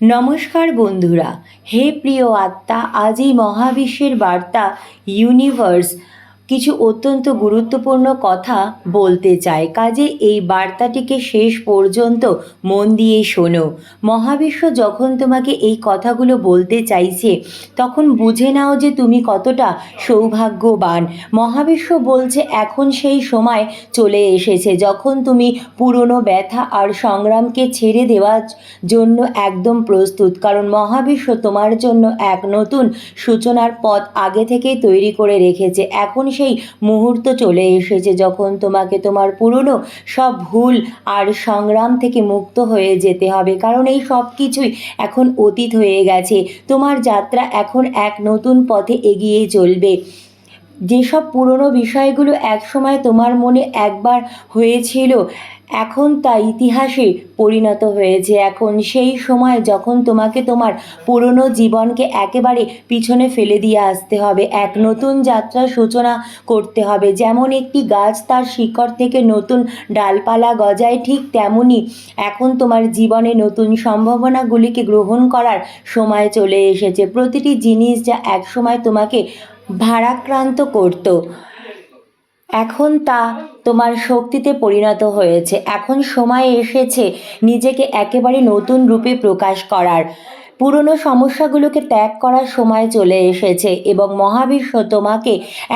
নমস্কার বন্ধুরা হে প্রিয় আত্মা আজ এই মহাবিশ্বের বার্তা ইউনিভার্স কিছু অত্যন্ত গুরুত্বপূর্ণ কথা বলতে চায় কাজে এই বার্তাটিকে শেষ পর্যন্ত মন দিয়ে শোনো। মহাবিশ্ব যখন তোমাকে এই কথাগুলো বলতে চাইছে, তখন বুঝে নাও যে তুমি কতটা সৌভাগ্যবান। মহাবিশ্ব বলছে, এখন সেই সময় চলে এসেছে যখন তুমি পুরনো ব্যথা আর সংগ্রামকে ছেড়ে দেওয়ার জন্য একদম প্রস্তুত। কারণ মহাবিশ্ব তোমার জন্য এক নতুন সূচনার পথ আগে থেকেই তৈরি করে রেখেছে। এখন সেই মুহূর্ত চলে এসেছে যখন তোমাকে তোমার পুরনো সব ভুল আর সংগ্রাম থেকে মুক্ত হয়ে যেতে হবে। কারণ এই সব কিছুই এখন অতীত হয়ে গেছে। তোমার যাত্রা এখন এক নতুন পথে এগিয়ে চলবে। যেসব পুরনো বিষয়গুলো একসময় তোমার মনে একবার হয়েছিল, এখন তা ইতিহাসে পরিণত হয়েছে। এখন সেই সময় যখন তোমাকে তোমার পুরনো জীবনকে একেবারে পিছনে ফেলে দিয়ে আসতে হবে, এক নতুন যাত্রার সূচনা করতে হবে। যেমন একটি গাছ তার শিকড় থেকে নতুন ডালপালা গজায়, ঠিক তেমনই এখন তোমার জীবনে নতুন সম্ভাবনাগুলিকে গ্রহণ করার সময় চলে এসেছে। প্রতিটি জিনিস যা একসময় তোমাকে ভারাক্রান্ত করত। এখন তা তোমার শক্তিতে পরিণত হয়েছে। এখন সময় এসেছে নিজেকে একেবারে নতুন রূপে প্রকাশ করার। পুরনো সমস্যাগুলোকে ত্যাগ করার সময় চলে এসেছে এবং মহাবিশ্ব তোমাকে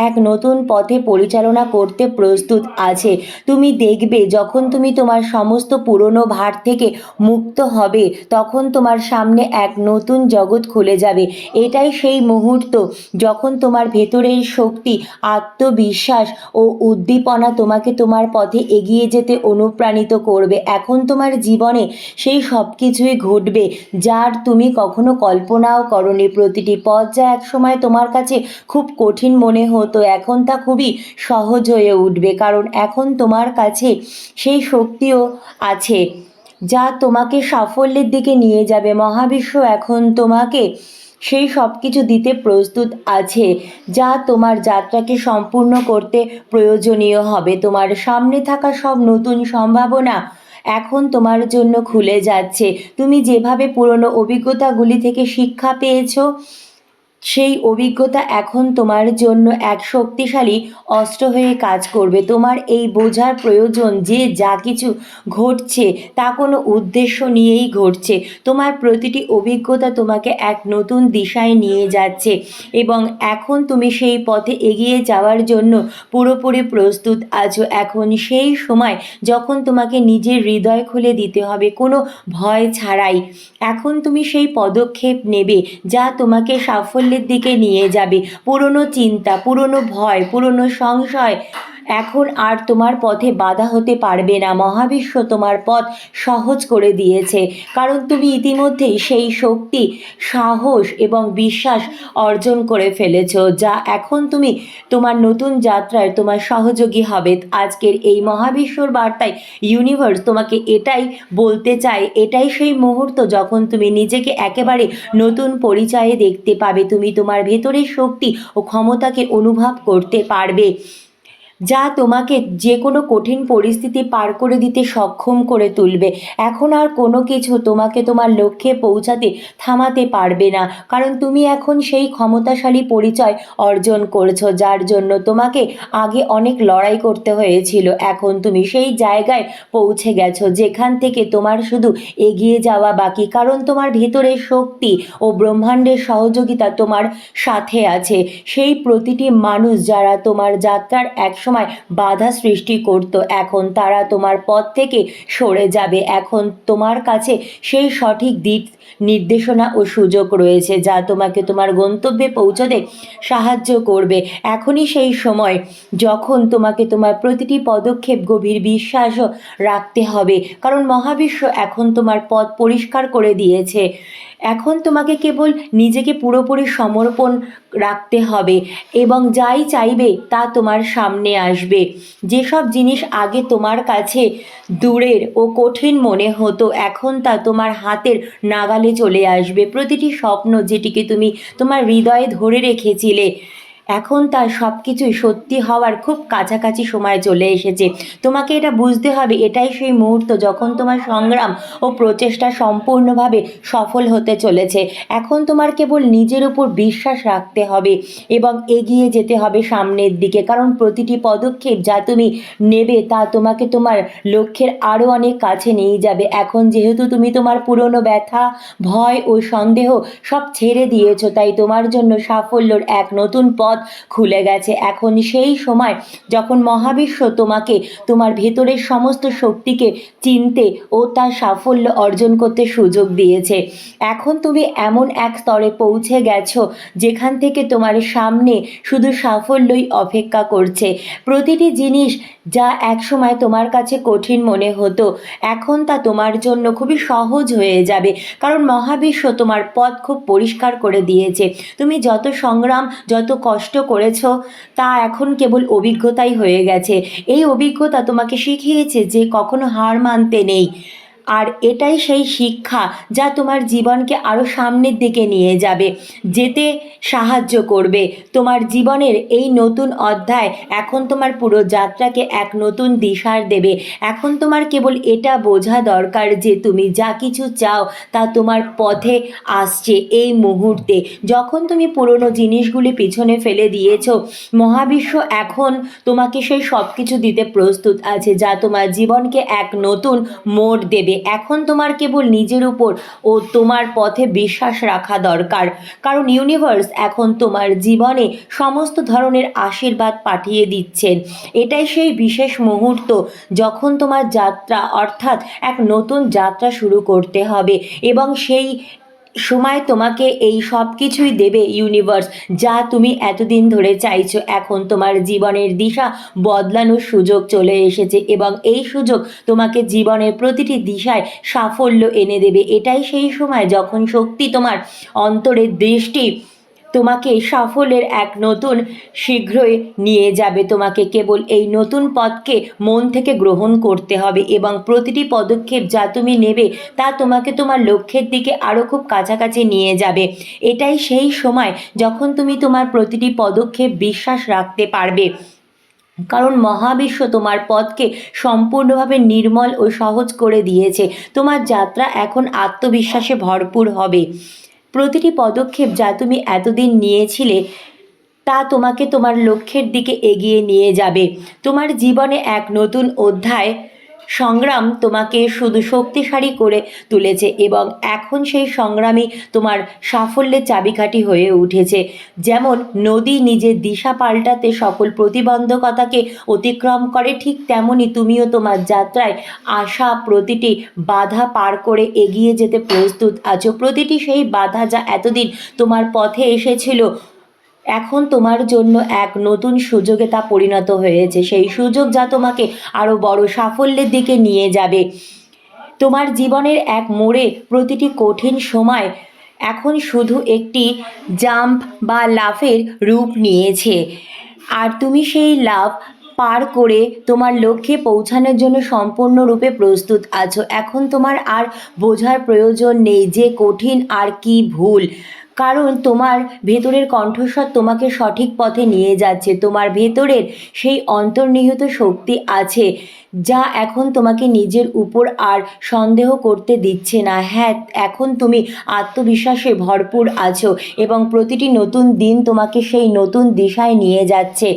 এক নতুন পথে পরিচালনা করতে প্রস্তুত আছে। তুমি দেখবে যখন তুমি তোমার সমস্ত পুরনো ভার থেকে মুক্ত হবে, তখন তোমার সামনে এক নতুন জগৎ খুলে যাবে। এটাই সেই মুহূর্ত যখন তোমার ভেতরের শক্তি, আত্মবিশ্বাস ও উদ্দীপনা তোমাকে তোমার পথে এগিয়ে যেতে অনুপ্রাণিত করবে। এখন তোমার জীবনে সেই সব কিছুই ঘটবে, যার তুমি কখনো কল্পনাও করনি প্রতিটি পথ যা একসময় তোমার কাছে খুব কঠিন মনে হতো, এখন তা খুবই সহজ হয়ে উঠবে। কারণ এখন তোমার কাছে সেই শক্তিও আছে যা তোমাকে সাফল্যের দিকে নিয়ে যাবে। মহাবিশ্ব এখন তোমাকে সেই সব কিছু দিতে প্রস্তুত আছে যা তোমার যাত্রাকে সম্পূর্ণ করতে প্রয়োজনীয় হবে। তোমার সামনে থাকা সব নতুন সম্ভাবনা এখন তোমার জন্য খুলে যাচ্ছে। তুমি যেভাবে পুরনো অভিজ্ঞতাগুলি থেকে শিক্ষা পেয়েছ সেই অভিজ্ঞতা এখন তোমার জন্য এক শক্তিশালী অস্ত্র হয়ে কাজ করবে। তোমার এই বোঝার প্রয়োজন যে যা কিছু ঘটছে তা কোনো উদ্দেশ্য নিয়েই ঘটছে। তোমার প্রতিটি অভিজ্ঞতা তোমাকে এক নতুন দিশায় নিয়ে যাচ্ছে এবং এখন তুমি সেই পথে এগিয়ে যাওয়ার জন্য পুরোপুরি প্রস্তুত আছো। এখন সেই সময় যখন তোমাকে নিজের হৃদয় খুলে দিতে হবে, কোনো ভয় ছাড়াই। এখন তুমি সেই পদক্ষেপ নেবে যা তোমাকে সাফল্য সাফল্যের দিকে নিয়ে যাবে। পুরনো চিন্তা পুরনো ভয় পুরনো সংশয় এখন আর তোমার পথে বাধা হতে পারবে না। মহাবিশ্ব তোমার পথ সহজ করে দিয়েছে। কারণ তুমি ইতিমধ্যেই সেই শক্তি, সাহস এবং বিশ্বাস অর্জন করে ফেলেছ, যা এখন তুমি তোমার নতুন যাত্রায় তোমার সহযোগী হবে। আজকের এই মহাবিশ্বর বার্তায় ইউনিভার্স তোমাকে এটাই বলতে চায়, এটাই সেই মুহূর্ত যখন তুমি নিজেকে একেবারে নতুন পরিচয়ে দেখতে পাবে। তুমি তোমার ভেতরের শক্তি ও ক্ষমতাকে অনুভব করতে পারবে। যা তোমাকে যে কোনো কঠিন পরিস্থিতি পার করে দিতে সক্ষম করে তুলবে। এখন আর কোনো কিছু তোমাকে তোমার লক্ষ্যে পৌঁছাতে, থামাতে পারবে না। কারণ তুমি এখন সেই ক্ষমতাশালী পরিচয় অর্জন করেছ, যার জন্য তোমাকে আগে অনেক লড়াই করতে হয়েছিল। এখন তুমি সেই জায়গায় পৌঁছে গেছো, যেখান থেকে তোমার শুধু এগিয়ে যাওয়া বাকি। কারণ তোমার ভেতরের শক্তি ও ব্রহ্মাণ্ডের সহযোগিতা তোমার সাথে আছে। সেই প্রতিটি মানুষ যারা তোমার যাত্রার একসময় সময় বাধা সৃষ্টি করত। এখন তারা তোমার পথ থেকে সরে যাবে। এখন তোমার কাছে সেই সঠিক দিক, নির্দেশনা ও সুযোগ রয়েছে যা তোমাকে তোমার গন্তব্যে পৌঁছতে সাহায্য করবে। এখনই সেই সময় যখন তোমাকে তোমার প্রতিটি পদক্ষেপ গভীর বিশ্বাসও রাখতে হবে। কারণ মহাবিশ্ব এখন তোমার পথ পরিষ্কার করে দিয়েছে। এখন তোমাকে কেবল নিজেকে পুরোপুরি সমর্পণ রাখতে হবে এবং যাই চাইবে তা তোমার সামনে আসবে। যেসব জিনিস আগে তোমার কাছে দূরের ও কঠিন মনে হতো, এখন তা তোমার হাতের নাগালে চলে আসবে। প্রতিটি স্বপ্ন যেটিকে তুমি তোমার হৃদয়ে ধরে রেখেছিলে এখন তার সব কিছুই সত্যি হওয়ার খুব কাছাকাছি সময় চলে এসেছে। তোমাকে এটা বুঝতে হবে, এটাই সেই মুহূর্ত যখন তোমার সংগ্রাম ও প্রচেষ্টা সম্পূর্ণভাবে সফল হতে চলেছে। এখন তোমার কেবল নিজের উপর বিশ্বাস রাখতে হবে এবং এগিয়ে যেতে হবে সামনের দিকে, কারণ প্রতিটি পদক্ষেপ যা তুমি নেবে তা তোমাকে তোমার লক্ষ্যের আরও অনেক কাছে নিয়ে যাবে। এখন যেহেতু তুমি তোমার পুরনো ব্যথা, ভয় ও সন্দেহ সব ছেড়ে দিয়েছ, তাই তোমার জন্য সাফল্যর এক নতুন পথ খুলে গেছে। এখন সেই সময় যখন মহাবিশ্ব তোমাকে, তোমার ভেতরের সমস্ত শক্তিকে চিনতে ও তার সাফল্য অর্জন করতে সুযোগ দিয়েছে। এখন তুমি এমন এক স্তরে পৌঁছে গেছো যেখান থেকে তোমার সামনে শুধু সাফল্যই অপেক্ষা করছে। প্রতিটি জিনিস যা একসময় তোমার কাছে কঠিন মনে হতো, এখন তা তোমার জন্য খুবই সহজ হয়ে যাবে। কারণ মহাবিশ্ব তোমার পথ খুব পরিষ্কার করে দিয়েছে। তুমি যত সংগ্রাম, যত কষ্ট করেছ, তা এখন কেবল অভিজ্ঞতাই হয়ে গেছে। এই অভিজ্ঞতা তোমাকে শিখিয়েছে যে কখনো হার মানতে নেই। আর এটাই সেই শিক্ষা যা তোমার জীবনকে আরও সামনের দিকে নিয়ে যাবে, যেতে সাহায্য করবে। তোমার জীবনের এই নতুন অধ্যায় এখন তোমার পুরো যাত্রাকে এক নতুন দিশার দেবে। এখন তোমার কেবল এটা বোঝা দরকার যে তুমি যা কিছু চাও তা তোমার পথে আসছে এই মুহূর্তে। যখন তুমি পুরনো জিনিসগুলি পিছনে ফেলে দিয়েছ, মহাবিশ্ব এখন তোমাকে সেই সব কিছু দিতে প্রস্তুত আছে যা তোমার জীবনকে এক নতুন মোড় দেবে। এখন তোমার কেবল নিজের উপর ও তোমার পথে বিশ্বাস রাখা দরকার। কারণ ইউনিভার্স এখন তোমার জীবনে সমস্ত ধরনের আশীর্বাদ পাঠিয়ে দিচ্ছেন এটাই সেই বিশেষ মুহূর্ত যখন তোমার যাত্রা অর্থাৎ এক নতুন যাত্রা শুরু করতে হবে এবং সেই সময় তোমাকে এই সব কিছুই দেবে ইউনিভার্স যা তুমি এতদিন ধরে চাইছো। এখন তোমার জীবনের দিশা বদলানোর সুযোগ চলে এসেছে এবং এই সুযোগ তোমাকে জীবনের প্রতিটি দিশায় সাফল্য এনে দেবে। এটাই সেই সময় যখন শক্তি তোমার অন্তরের দৃষ্টি তোমাকে সাফল্যের এক নতুন শীঘ্রই নিয়ে যাবে। তোমাকে কেবল এই নতুন পথকে মন থেকে গ্রহণ করতে হবে এবং প্রতিটি পদক্ষেপ যা তুমি নেবে তা তোমাকে তোমার লক্ষ্যের দিকে আরও খুব কাছাকাছি নিয়ে যাবে। এটাই সেই সময় যখন তুমি তোমার প্রতিটি পদক্ষেপ বিশ্বাস রাখতে পারবে। কারণ মহাবিশ্ব তোমার পথকে সম্পূর্ণভাবে নির্মল ও সহজ করে দিয়েছে। তোমার যাত্রা এখন আত্মবিশ্বাসে ভরপুর হবে। প্রতিটি পদক্ষেপ যা তুমি এতদিন নিয়েছিলে, তা তোমাকে তোমার লক্ষ্যের দিকে এগিয়ে নিয়ে যাবে। তোমার জীবনে এক নতুন অধ্যায় সংগ্রাম তোমাকে শুধু শক্তিশালী করে তুলেছে এবং এখন সেই সংগ্রামই তোমার সাফল্যের চাবিকাঠি হয়ে উঠেছে। যেমন নদী নিজের দিশা পাল্টাতে সকল প্রতিবন্ধকতাকে অতিক্রম করে, ঠিক তেমনই তুমিও তোমার যাত্রায় আসা প্রতিটি বাধা পার করে এগিয়ে যেতে প্রস্তুত আছো। প্রতিটি সেই বাধা যা এতদিন তোমার পথে এসেছিল এখন তোমার জন্য এক নতুন সুযোগে তা পরিণত হয়েছে। সেই সুযোগ যা তোমাকে আরও বড় সাফল্যের দিকে নিয়ে যাবে। তোমার জীবনের এক মোড়ে প্রতিটি কঠিন সময় এখন শুধু একটি জাম্প বা লাফের রূপ নিয়েছে। আর তুমি সেই লাভ পার করে তোমার লক্ষ্যে পৌঁছানোর জন্য সম্পূর্ণরূপে প্রস্তুত আছো। এখন তোমার আর বোঝার প্রয়োজন নেই যে কঠিন আর কি ভুল। কারণ তোমার ভেতরের কণ্ঠস্বর তোমাকে সঠিক পথে নিয়ে যাচ্ছে। তোমার ভেতরের সেই অন্তর্নিহিত শক্তি আছে, যা এখন তোমাকে নিজের উপর আর সন্দেহ করতে দিচ্ছে না। হ্যাঁ এখন তুমি আত্মবিশ্বাসে ভরপুর আছো এবং প্রতিটি নতুন দিন তোমাকে সেই নতুন দিশায় নিয়ে যাচ্ছে,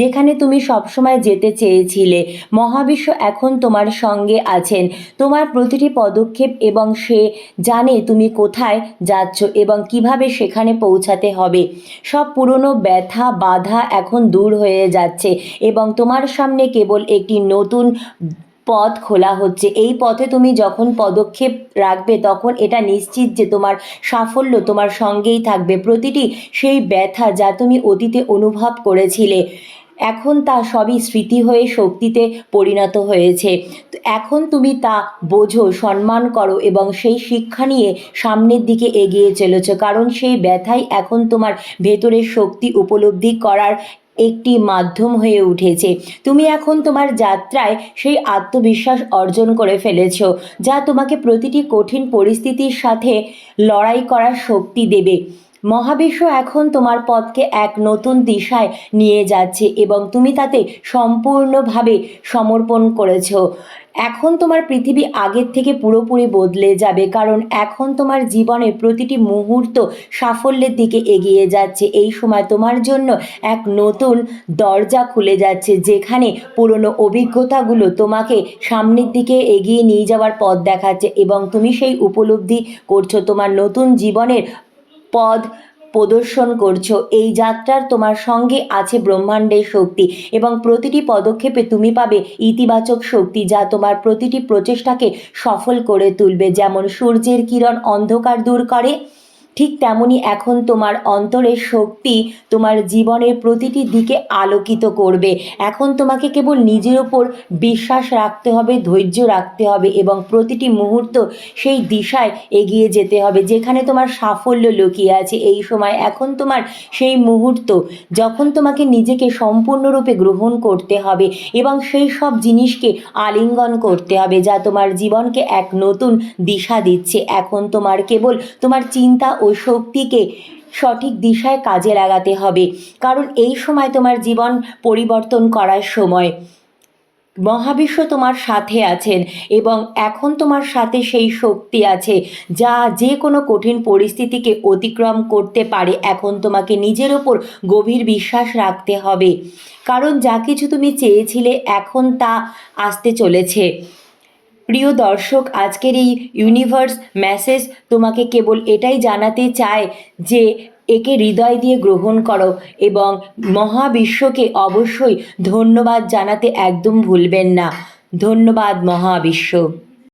যেখানে তুমি সবসময় যেতে চেয়েছিলে। মহাবিশ্ব এখন তোমার সঙ্গে আছেন। তোমার প্রতিটি পদক্ষেপ এবং সে জানে তুমি কোথায় যাচ্ছ এবং কীভাবে সেখানে পৌঁছাতে হবে? সব পুরনো ব্যথা, বাধা এখন দূর হয়ে যাচ্ছে এবং তোমার সামনে কেবল একটি নতুন পথ খোলা হচ্ছে। এই পথে তুমি যখন পদক্ষেপ রাখবে তখন এটা নিশ্চিত যে তোমার সাফল্য তোমার সঙ্গেই থাকবে। প্রতিটি সেই ব্যথা যা তুমি অতীতে অনুভব করেছিলে এখন তা সবই স্মৃতি হয়ে শক্তিতে পরিণত হয়েছে। এখন তুমি তা বোঝো, সম্মান করো এবং সেই শিক্ষা নিয়ে সামনের দিকে এগিয়ে চলেছো। কারণ সেই ব্যথাই এখন তোমার ভেতরের শক্তি উপলব্ধি করার একটি মাধ্যম হয়ে উঠেছে। তুমি এখন তোমার যাত্রায় সেই আত্মবিশ্বাস অর্জন করে ফেলেছো, যা তোমাকে প্রতিটি কঠিন পরিস্থিতির সাথে লড়াই করার শক্তি দেবে। মহাবিশ্ব এখন তোমার পথকে এক নতুন দিশায় নিয়ে যাচ্ছে এবং তুমি তাতে সম্পূর্ণভাবে সমর্পণ করেছ। এখন তোমার পৃথিবী আগের থেকে পুরোপুরি বদলে যাবে কারণ এখন তোমার জীবনের প্রতিটি মুহূর্ত সাফল্যের দিকে এগিয়ে যাচ্ছে। এই সময় তোমার জন্য এক নতুন দরজা খুলে যাচ্ছে যেখানে পুরনো অভিজ্ঞতাগুলো তোমাকে সামনের দিকে এগিয়ে নিয়ে যাওয়ার পথ দেখাচ্ছে এবং তুমি সেই উপলব্ধি করছ তোমার নতুন জীবনের পদ প্রদর্শন করছ। এই যাত্রার তোমার সঙ্গে আছে ব্রহ্মাণ্ডের শক্তি এবং প্রতিটি পদক্ষেপে তুমি পাবে ইতিবাচক শক্তি যা তোমার প্রতিটি প্রচেষ্টাকে সফল করে তুলবে। যেমন সূর্যের কিরণ অন্ধকার দূর করে ঠিক তেমনি এখন তোমার অন্তরের শক্তি তোমার জীবনের প্রতিটি দিকে আলোকিত করবে। এখন তোমাকে কেবল নিজের ওপর বিশ্বাস রাখতে হবে, ধৈর্য রাখতে হবে এবং প্রতিটি মুহূর্ত সেই দিশায় এগিয়ে যেতে হবে, যেখানে তোমার সাফল্য লুকিয়ে আছে। এই সময় এখন তোমার সেই মুহূর্ত যখন তোমাকে নিজেকে সম্পূর্ণরূপে গ্রহণ করতে হবে এবং সেই সব জিনিসকে আলিঙ্গন করতে হবে, যা তোমার জীবনকে এক নতুন দিশা দিচ্ছে। এখন তোমার কেবল তোমার চিন্তা ও শক্তিকে সঠিক দিশায় কাজে লাগাতে হবে। কারণ এই সময় তোমার জীবন পরিবর্তন করার সময়। মহাবিশ্ব তোমার সাথে আছেন এবং এখন তোমার সাথে সেই শক্তি আছে, যা যে কোনো কঠিন পরিস্থিতিকে অতিক্রম করতে পারে। এখন তোমাকে নিজের ওপর গভীর বিশ্বাস রাখতে হবে। কারণ যা কিছু তুমি চেয়েছিলে এখন তা আসতে চলেছে। প্রিয় দর্শক, আজকের এই ইউনিভার্স মেসেজ তোমাকে কেবল এটাই জানাতে চায় যে একে হৃদয় দিয়ে গ্রহণ করো এবং মহাবিশ্বকে অবশ্যই ধন্যবাদ জানাতে একদম ভুলবেন না। ধন্যবাদ মহাবিশ্ব।